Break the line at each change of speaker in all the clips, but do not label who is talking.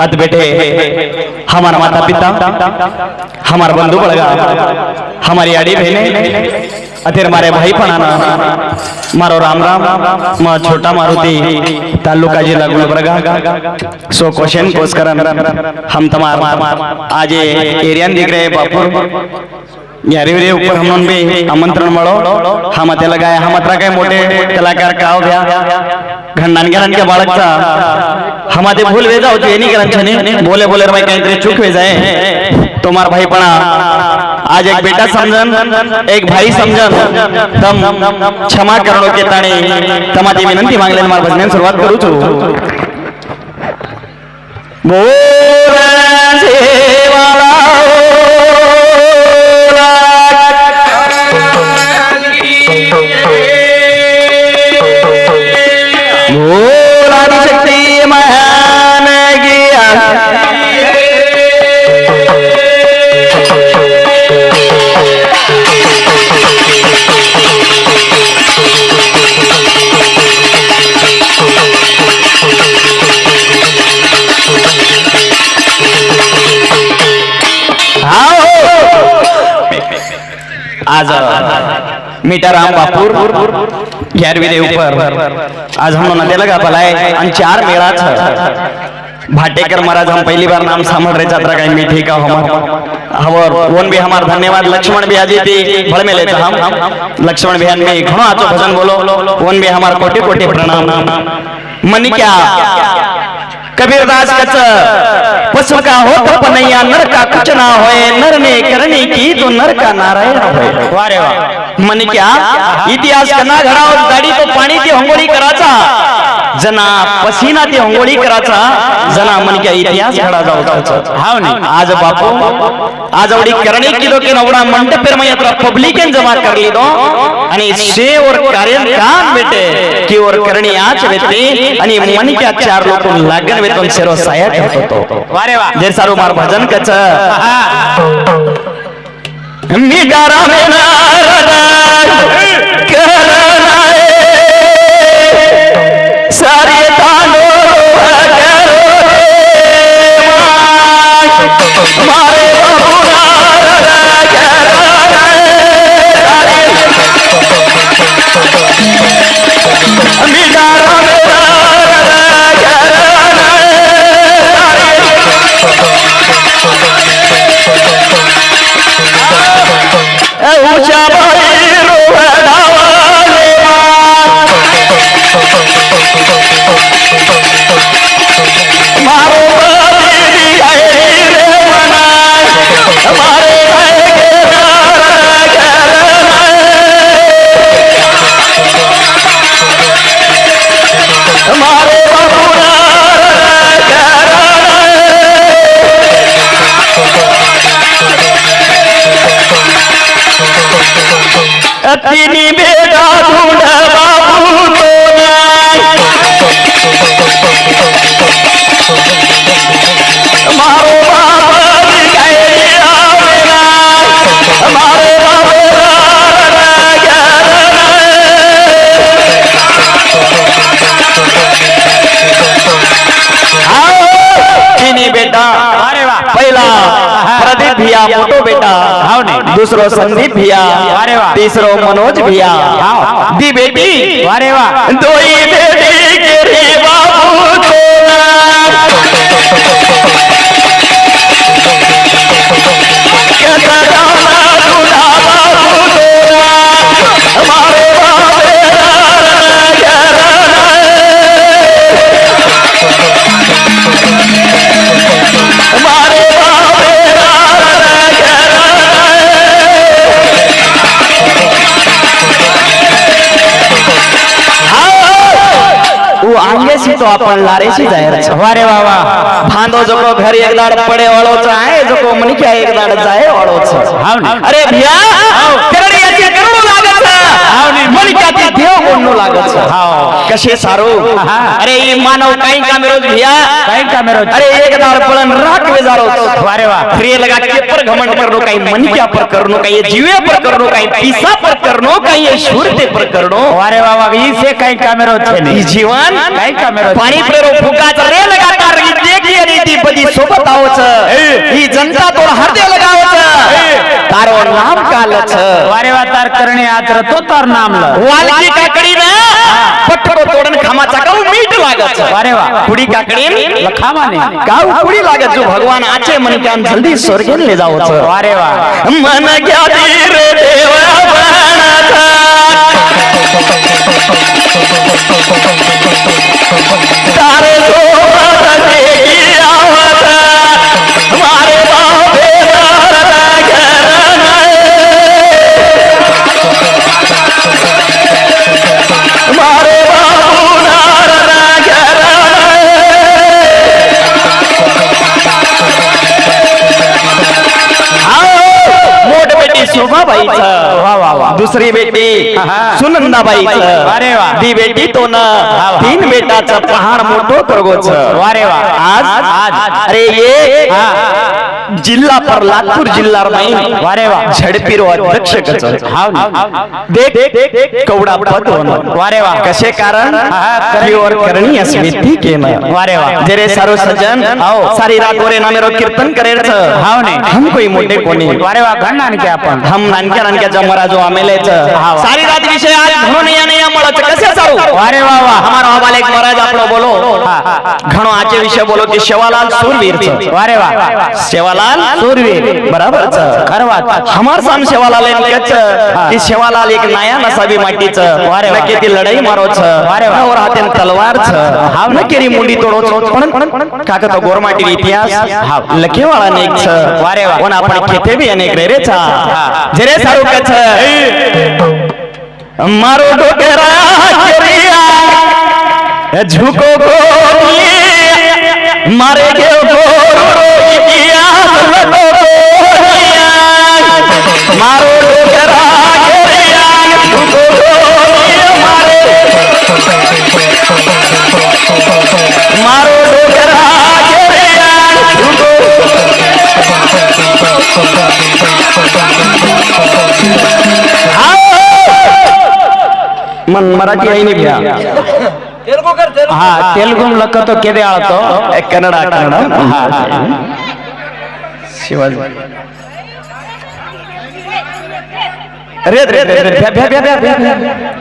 अत बेटे हमारा माता पिता हमारा बंधु बड़गा हमारी आड़ी बहने अतिर मारे भाई पणाना मारो राम राम म छोटा मारुति तालुका जिला गुलबर्गा सो क्वेश्चन कोस करन हम तमार आज एरिया एरियन दिख रहे बापू यारी ऊपर हम भी आमंत्रण मळो हम त्याला काय हम अत्रा काय मोठे कलाकार काव घ्या हो नानग्या बाळकचा. भूल वेजा होती बोले बोले भाई काहीतरी चूक वेजा तुम्हार भाईपणा. आज एक बेटा समजन एक भाई समजन. तम क्षमा करणो के विनंती मागले मार भजने सुरुवात करू बोल आज मीठाराम बापूर ग्यारहवीं दे ऊपर आज हम नदी लगा पलाय आणि चार मेळा भाटेकर महाराज हम पहली बार नाम सामल रहे छात्रा का मीठी का हम हवर वन भी हमार धन्यवाद। लक्ष्मण भी आजी थी फल में लेता हम। लक्ष्मण भी में घणो आचो भजन बोलो वन भी हमार कोटि कोटि प्रणाम। मनी क्या? कबीरदास कच पशु का हो तो पनैया नर का कुछ ना होए नर ने करने की तो नर का नारायण होए। वारे वाह। मन क्या? इतिहास कना घडा गाडी तो पाणी ती होंगोळी कराचा। जना पसीना ती होंगोळी कराचा जना मन क्या इतिहास घडा जाऊ हाव नी आज बापू आज अवडी करणे किलो के नवडा मंडप पर मैं अत्र पब्लिकन जमा कर ली दो. आणि शे और कार्य काम बेटे की और करणी आज बेटे आणि मन क्या चार लोक लागन वेतन सेरो साया करतो तो.
वारे वा.
जे सारू मार भजन कच. मी गारा में तिनी भिया मोठो बेटा. दुसरो संदीप भिया
अरे.
तिसरो मनोज भिया. दी बेटी।
वारे वा
दोई बेटी। તો आपण लारे सी जाहिर छ
वारे वावा
भांदो जको घर एक दाड़ पड़े वालो
छ आए
जको मन क्या एक दाड़ जाए
वालो
छ अरे
भैया
कसे सारो? अरे मानव काही कामेरो भैया?
काही कामेरो अरे
एक दार दर्पण राख वे जारो.
अरे वा.
फ्री लगा के पर घमंड करनो काही मन क्या पर करनो काही जीवे पर करनो काही पीसा पर करनो काही शूरते पर करनो
अरे वा वा ई से काही कामेरो
छे
नहीं
जीवन
काही कामेरो
पाणी पर फुका रे लगातार कर कधी बदी सोबत आवच. ही जनता तो हृदय
लगावच. तारो
नाम कालच.
वारे वातार
करणे आज रतो तार नाम वालकी काकडी ना? पटको तोडन खामाचा काऊ मीठ लागत
वारे वा.
पुडी काकडी? लखामाने काऊ पुडी लागत जो भगवान आचे मन त्यान जल्दी स्वर्ग ले जावच वारे वा. मन ग्या धीर देवा
बनाचा तारे जो
दुसरी बेटी सुनंदाबाई
अरे वा.
ती बेटी तो न तीन बेटाचं पहाड मोठो प्रगोच
अरे वा
आज अरे ये. जिल्हा पर लातूर जिल्हा
वारे वा
झडपीर अध्यक्ष देख कवडा पद
वारे वा
कसे कारण?
और करणी
समिती केन
वारे वा
जेरे सारो सजन
आओ
सारी रात ओरे ना मेरो कीर्तन करे
हाव ने
हम कोई मोठे कोणी
वारे वा घण नानके आपण
हम नानके नानके जमरा जो
आमेले
सारी रात विषय आज धरून
या ने या
कसे सारू? वारे वा वा हवाले
एक महाराज आपलो
बोलो। घणो आचे विषय बोलो की शेवालाल सूरवीर
वारे वा
शेवालाल
शेवालाल
सूर्वी बराबर
खरवात
हमार साम शेवालाल इनकच की शेवालाल एक नया नसाबी
माटीच
न किती लढाई
मारोच
नवर हातेन तलवार छ
हाव न
केरी मुंडी तोडोच पण काका तो गोरमाटी इतिहास
हा
लखेवाळा नेक छ
वारे वा
पण आपण खेते भी अनेक रे रे जरे सारू कच मारो डोकरा केरिया झुको मारे गेव मारो डोकेरा डोकेरा मन मराठी आहे नाही भ्या
हा तेलगुम लखतो केदे आळतो?
कन्नड कन्नड
हा हा.
शिवाजी. अरे रे रे रे भ्या भ्या भ्या भ्या भ्या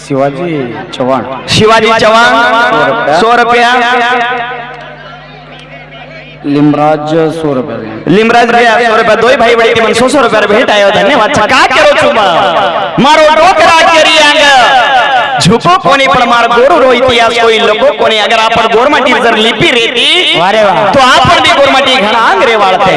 शिवाजी चव्हाण
शिवाजी चव्हाण सौ रुपया
लिमराज सौ रुपये
लिमराज भैया सौ रुपया दो भाई बड़ी मन सौ सौ रुपया भेट आयो धन्यवाद का करो છું મારો ડોકરા કેરી આંગ कोणी पण मार गोरू रो इतिहास कोई लोको कोणी अगर आपण गोरमाटी जर लिपी रेती
वारे वा।
तो आपण भी गोरमाटी घणा आंगरे वाळते।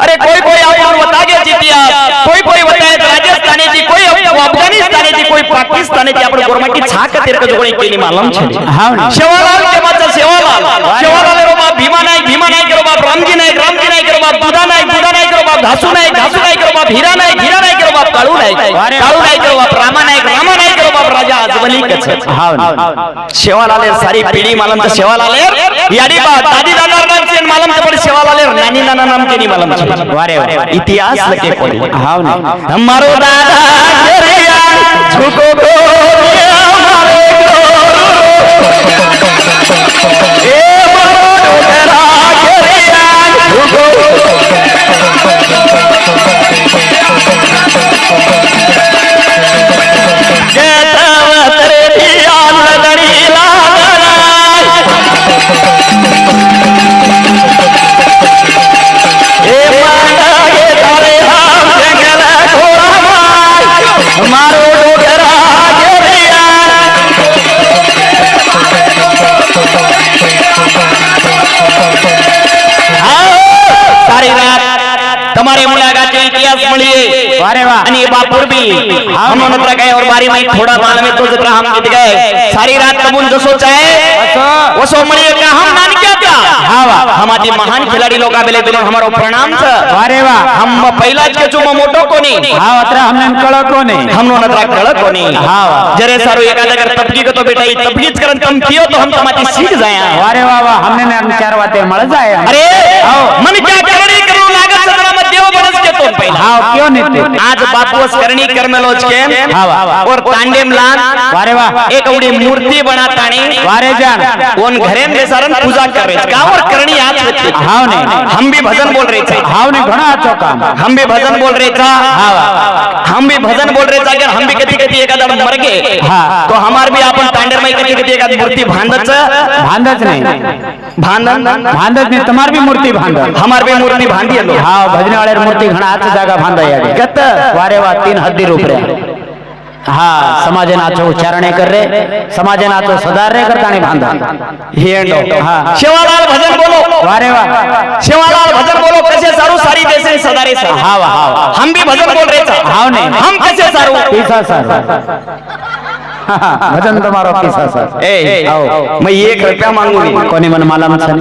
अरे कोई कोई आपण बतागे इतिहास कोई कोई बताए राजस्थानेची कोई अफगाणिस्तानेची कोई पाकिस्तानेची आपण गोरमाटी छाक तेरक जोगणी केली मालम छे शेवालाल तेव्हाचा शेवालाल। शेवालाल रो बाप भीमा नाईक भीमा नाईक रो बाप रामजी नाईक रामजी नाईक रो बाप दुधा नाईक दुधा नाईक रो बाप घासू नाईक घासू नाईक रो बाप हिरा नाईक हिरा नाईक रो बाप काळू नाईक। काळू नाईक रो बाप रामा नाईक रामा नाईक रो बाप राजा कच
हाव ना.
शेवालाले सारी पिढी मालम तर शेवालाले याडी बा दादी दादा नाम से मालम तर पण शेवालाले नानी नाना नाम केनी मालम
वारे
इतिहास लके पड़ी.
हाव ना.
हमारो दादा केरिया झुको गोरिया मारे गोरू ए मारो डोकरा केरिया झुको મારો ડોગરા તારી રાત તમારી મુલાકાત ઇતિહાસ મળીએ आणि बापूर बारी में थोड़ा माल में तुझ पर हम सारी रात कबूल जो सोचा है वो का हम हमारे महान खिलाड़ी लोग आबेले तुम हमारो प्रणाम
अरे वाह
हम पहला के जो मोटो कोनी
हां अतरा हमने कळ कोनी
हमनो कड़क कळ कोनी
हां
जरे सारो एकादा कर तपकी को तो बेटा ये तपकीज करन कम कियो तो हम तमाती सीख जाया
अरे वाह वाह हमने चार बातें मळ जाया
अरे मन क्या करने तो पहिला?
हाव क्यों
आज बापूस करणी कर्मलोच के. और तांडेम लान
वारे वाह
एक अवडी मूर्ती बनातानी
वारे जान.
उन घरे में सारन पूजा कर रहे थे और आज होती. थी।
हाव. ने
हम भी भजन बोल रहे थे
हाव ने घणा आचो काम.
हम भी भजन बोल रहे था हम भी भजन बोल रहे थे अगर हम भी कधी कधी एखादा मर गए
हाँ.
तो हमार भी आपण तांडेर में कधी कधी एखादी मूर्ती भांडच
भांदच नाही.
भांडन?
भांदच नाही तुम्हार भी मूर्ती भांदत
हमार भी मूर्ती लो
हा भजने वाले मूर्ती घणा आठ जागा बांधा यावी
कत
वारे वा तीन हद्दी रूप रे. हा समाज समाजनाचं उच्चारण कर रे समाजनाचं सुधारणे करता आणि बांधा
हे
हा.
शेवालाल भजन बोलो.
वारे वा
शेवालाल भजन बोलो. कैसे सारू सारी जैसे सदारे सा
हा वा हा.
वा हम भी भजन बोल रहे सा.
हा नहीं.
हम कैसे सारू?
पीसा सा भजन तुम्हारा पीसा सा
ए
आओ.
मैं 1 रुपया
मांगू मांगूंगी कोनी मन मालम छन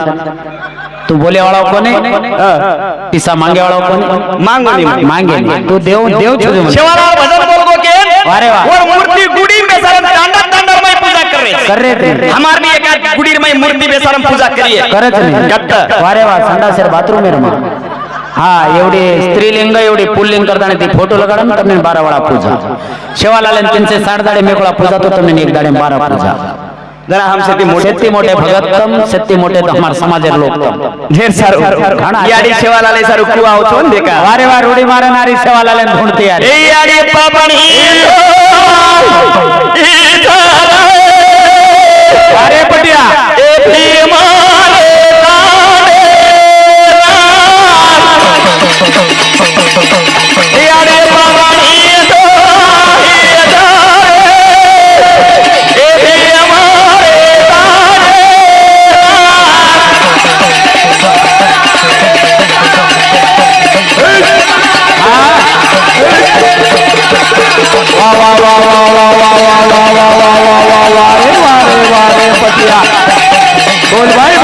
तू बोले वाला कोण? आहे पिसा
मांगे वाला
कोण? आहे मांगे मांगे. तू देव देव
तुझे शेवाला भजन बोल गो के?
अरे वाह
और मूर्ति गुड़ी में शरण तांडा तांडा में पूजा कर रहे।
कर रहे थे.
हमार भी एक गुड़ी में मूर्ति में शरण पूजा करी करिए
करत नहीं गट
अरे
वाह संडा सर बाथरूम में रमा हा एवढी स्त्रीलिंग एवढी पुल्लिंग करताना ती फोटो लगाडा तुम्ही बारा वेळा पूजा. शेवाला त्यांचे साठ दाडे मेकोळा पूजा तो तुम्ही एक दाडे बारा पूजा.
जरा हम सत्य मोटे
सत्य मोटे भगतम सत्य मोटे तो हमारे समाज के
ढेर सारो। याडी सेवा लाले सारो कुआ हो छोन देखा?
वारे वार रोड़ी मारे
नारी सेवा लाले
ढूंढते यार।
ए याडी पापणी अरे वा वा वा वा वा वा वा रे वा रे वा रे पटिया बोल भाई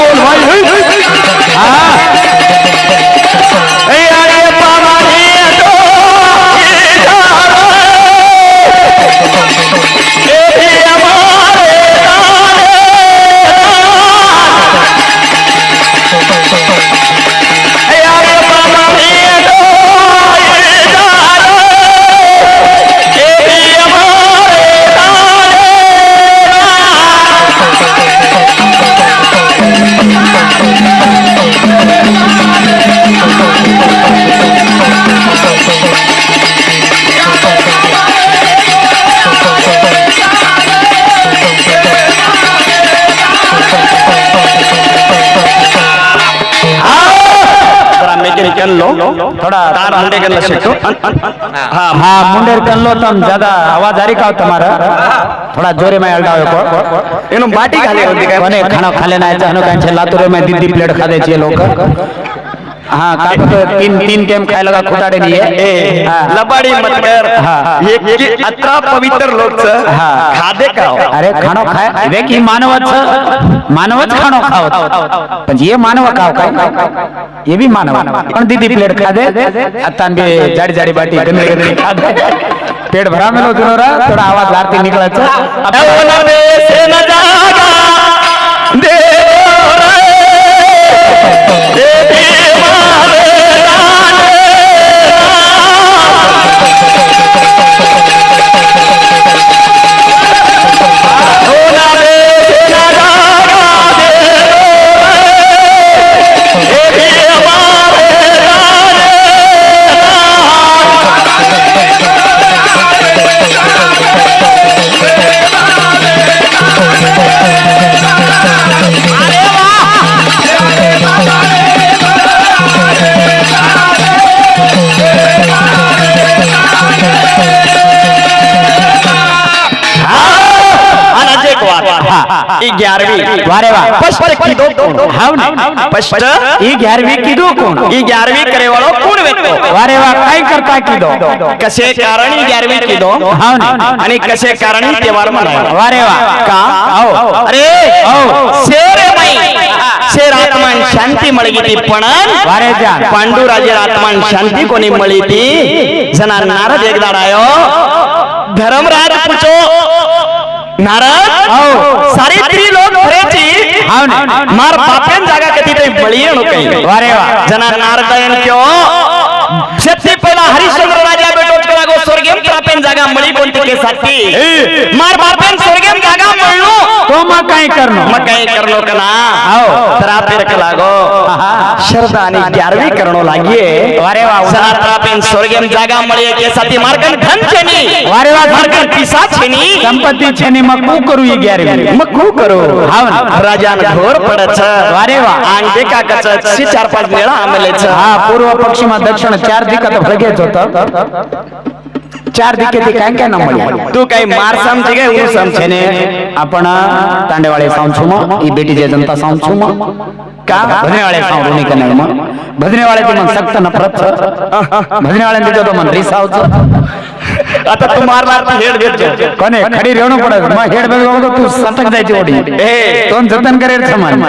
थोड़ा तार मुंडे कर सकतो हाँ
हाँ मुंडेर कर लो तुम ज्यादा आवाज आ रही का तुम्हारा थोड़ा जोरे में
अल्डा को इनो बाटी खा
ले कोने खाना खा लेना है चाहनो कांचे लातुरे में दीदी प्लेट खा दे लोग हा काय तीन तीन टाइम खायला का खोटाडे नाही आहे
ए,
हा.
लबाडी मतकर
हा.
हे की अठरा पवित्र लोकचं
हा.
खादे खाओ।
अरे खाणो खाय वे की मानवच मानवच खाणो खावत पण ये मानव खाव काय ये भी मानव। पण दीदी प्लेट खा दे आता बे जाडी जाडी बाटी गंदे गंदे खा पेट भरा मेलो तुनो रा थोडा आवाज लारती निकळायचं
नवनवे देवी 11મી
વારે વાહ.
સ્પષ્ટ કીધો કોણ?
હાવ
સ્પષ્ટ
ઈ 11મી કીધો કોણ?
ઈ 11મી કરે વાળો કોણ વ્યક્તિ
વારે વાહ કાઈ કરતા કીધો?
કશે કારણ ઈ 11મી કીધો?
હાવ
અને કશે કારણ ઈ તહેવાર મનાવ્યો
વારે વાહ.
કા?
આવો.
અરે
આવો.
શેરે મય. શેર આત્માન શાંતિ મળી ગઈ પણ
વારે જા
પાંડુ રાજે આત્માન શાંતિ કોની મળી હતી? જના નારદ એક દાડ આયો ધર્મરાજ પૂછો. નારદ સારી લોક
ફરેચી
માર બાપેન જાગા કતી તઈ મળીએ નો કઈ
વારે વાહ
જના નારદ કયો સૌથી પહેલા હરિશ્ચંદ્ર રાજ बापेन जागा मळी कोणती केसाठी मार बापेन स्वर्गेम जागा मळलो
तो मग काय करनो
मग काय करनो कला?
आओ
सरापेर कला लागो शरद आणि 11वी करनो लागिए
अरे वा
सरापेन स्वर्गेम जागा मळी केसाठी मार्गन धन छेनी
अरे वा
मार्गन पिसा छेनी
संपत्ती छेनी मग कू करू ये 11वी
मग कू करू.
हाव
राजान घोर पडछ
अरे वा.
आणि बेका कच सी चार पाच वेळा आमलेच
हा पूर्व पश्चिम दक्षिण चार दिकत भरगेच होतं. चार दिके ते काय काय नंबर
तू काही मार समजे काय उर समजेने
आपण तांडेवाळे सावंचुम ई बेटी जे जनता सावंचुम का? भजनेवाळे सावंचुम का नाही मग भजनेवाळे ते मन सक्त नफरत भजनेवाळे ते तो मन रिसावच
आता तू मार मार हेड घेत
कोणे खडी रेणू पडत. म हेड बेग बघतो तू सटक जायची ओडी
ए.
तोन जतन करेल समान.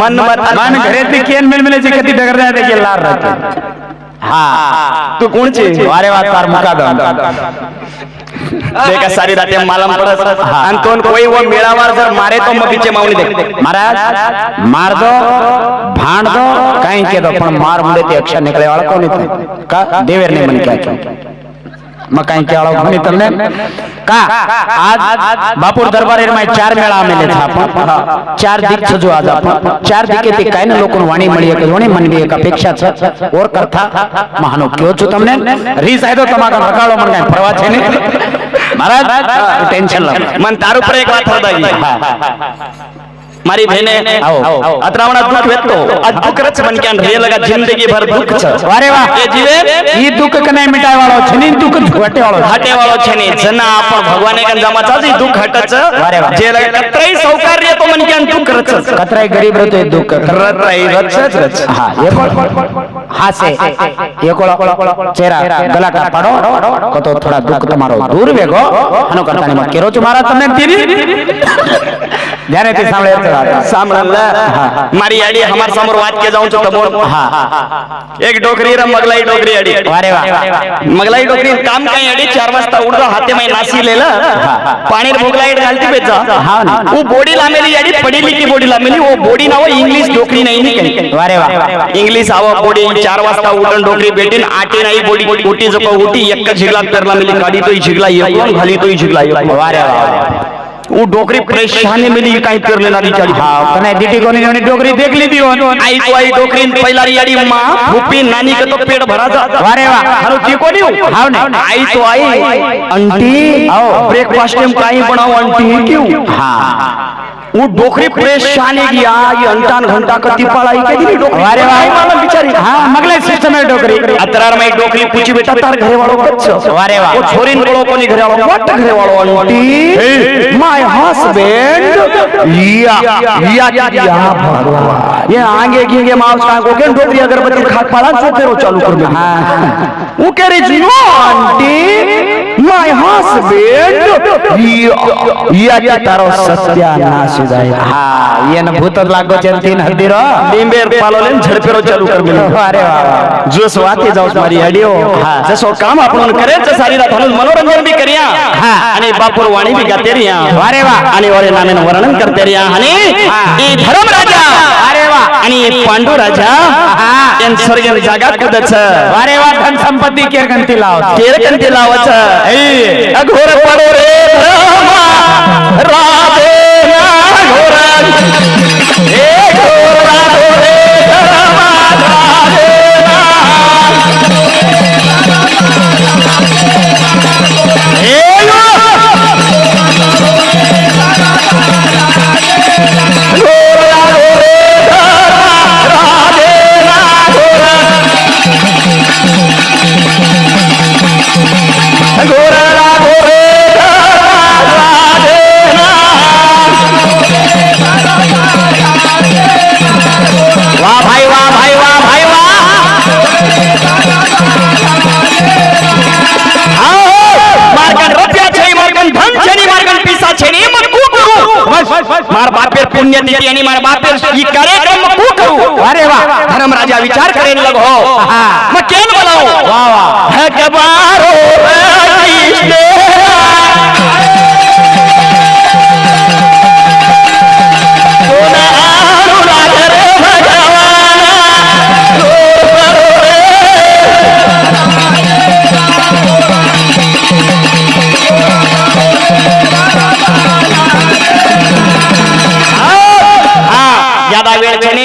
मन
मन घरे ते केन मिलमिलेची कधी डगर जाते की लार रहते. हा.
तू कोणची?
अरे वा तार
मुकादम. सारी दाते मालम परस अन कोई वो मेड़ावार मारे तो मगीचे माऊली देख.
महाराज मार दो भांड दो काही केलं पण मार मुले ते अक्षर निकले वाळ कोण का? देवेर नाही म्हणजे મકાઈ કેળો ગમી તમને? કા? આજ બાપુર દરબારમાં ચાર મેળા આમેલે છે આપણ. ચાર દીક છે જો આજ આપણ. ચાર દીકે. તે કાઈને લોકો વાણી મળી કે જોણી મનવી એક અપેક્ષા છે. ઓર કરતા મહાનો કયો છું તમને? રીસ આયદો તમારો રગાડો મને કાઈ ફરવા છે નહીં. મહારાજ ટેન્શન લો.
મન તારું પર એક વાત હૃદય મારી બહેને
આવો, આવો.
અતરાવણા દુઃખ વેતો આ દુઃખ રચ બન ક્યાં રે લગા જિંદગી ભર દુઃખ છે
વારે વાહ
એ જીવે
ઈ દુઃખ કને મિટાય વાળો છે ને ઈ દુઃખ ઘટે વાળો છે
હટે વાળો છે ને જના આપણ ભગવાને ગંજામાં ચાજી દુઃખ હટ
વારે વાહ.
છે જે લગા કતરાઈ સૌકાર રે તો મન ક્યાં દુઃખ રચ
કતરાય ગરીબ રહતો એ દુઃખ
રતરાઈ રચ જ રચ
હા એકોળ હાસે એકોળ ચહેરા ગલા કા પાડો કતો થોડા દુઃખ તમારો દૂર વેગો આનો કરતા માં કેરો છો મારા તમને તીરી જ્યારે તે સાંભળે
मारी आडी हमार
समोर
वाद के जाऊं एक डोकरी र
मगलाई डोकरी
आडी अरे मगलाई डोकरी काम काय आडी चार वाजता उडतो हाते माई नासी लेला. पाणी भोगलाई
घालती बेचा.
वो बॉडी लामेली आडी पडीली की बॉडी लामेली. वो बॉडी नाव इंग्लिश डोकरी नाही
अरे वाह
इंग्लिश आवा बॉडी चार वाजता उडन डोकरी बेटीन आटे नाही बॉडी उठी जको उठी एक झिगला करला मिली. गाडी तो झिगला येऊन घाली तो झिगला
येऊन अरे
હું ડોકરી પરેશાની મેલી કાઈ પેર લેના વિચારી
હા તને દીટી કોની ની ડોકરી દેખ લીધી હો
આઈ તો આઈ ને પહેલા રીયાડી માં ભૂપી નાની કે તો પેટ ભરા જા
વારે વાહ
હારું કી કોની
હાવ ને
આઈ તો આઈ આંટી
આવો
બ્રેકફાસ્ટ એમ કાઈ બનાવો આંટી કેવું
હા
वो डोकरी प्रेस शाने की आ ये अंटान घंटा करती पढ़ाई के दिन डोकरी
अरे
भाई मालूम बिचारी
हां मगले सिस्टम है डोकरी
अतरार में डोकरी पूछी बेटा तार घरे वालों कच्छ
अरे वाह
वो छोरीन बड़ो कोनी घरे वालों वट घरे वालों आंटी माय हस्बैंड या या या भगवान ये आगे गिंगे माउस का को के डोकरी अगरबत्ती खा पड़ा से तेरो चालू कर में हां वो कह रही जी आंटी माय हस्बैंड या या तारो सत्यानाश जाए
ये
न भूत लागो चलतीन हल्दी चालू कर जो जसो काम करे मनोरंजन भी करिया। भी रिया। आणि वर्णन करते रिया। आणि पांडू राजा। एन कुदच। अरे संपत्ती केरकंती लावत केरकंती लावत अघोर पडो रे राधे। घोरा हे घोरा રૂપિયા દીધી એની મારા બાપે ઈ કાર્યક્રમમાં હું કરું?
અરે વાહ.
ધર્મ રાજા વિચાર કરીને લગો મે કેન બોલાવું?
વાહ વાહ.
હકબારો
ઈશ્વર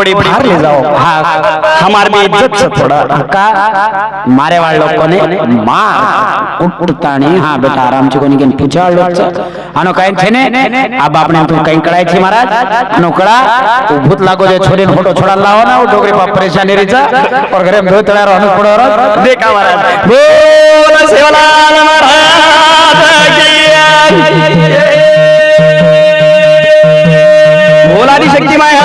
थोड़ी बाहर ले जाओ
हाँ.
हमारे में इज्जत से थोड़ा.
धक्का मारे वाले लोगों ने मार उठता नहीं हाँ बेटा आराम से कोनी के पूछा लोग अनु कहीं थे ने अब आपने तो कहीं कड़ाई थी महाराज. अनु कड़ा तो भूत लागो जो ने फोटो छोड़ा लाओ ना वो डोगरी पर परेशानी रिचा और घरे में दो तड़ा रहने पड़ो और
देखा महाराज. बोल सेवालाल महाराज बोला दी शक्ति माया